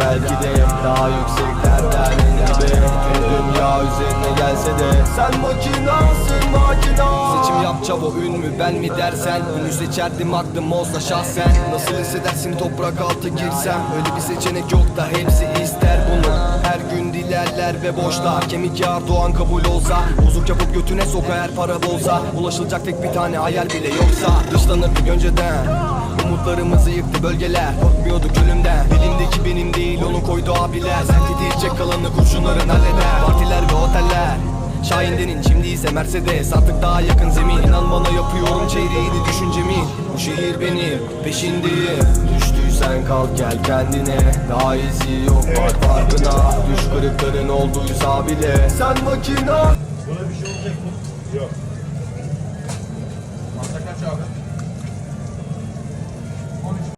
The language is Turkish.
Belki de Daha yükseklerden gibi. Dünya üzerine gelse de Sen makinasın makina. Seçim yap çabo ün mü ben mi dersen? Ünü seçerdim aklım olsa şahsen. Nasıl hissedersin toprak altı girsem? Öyle bir seçenek yok da hepsi ister bunu. Her gün dilerler ve boşlar Kemik yağar doğan kabul olsa Bozuk yapıp götüne sok eğer para bolsa Ulaşılacak tek bir tane hayal bile yoksa. Dışlanırdık önceden. Umutlarımızı yıktı bölgeler. Korkmuyorduk ölümden. Elimdeki abiler Semti diyecek kalanını kurşunların halleder. Partiler ve oteller. Şahindenin şimdi ise Mercedes. Artık daha yakın zemin. İnan bana yapıyorum çeyreğini düşüncemi. Bu şehir benim peşindeyim. Düştüysen kalk gel kendine. Daha izi yok bak farkına. Düş kırıkların olduysa bile. Sen makina Buna bir şey olacak mı? Yok. Masa kaç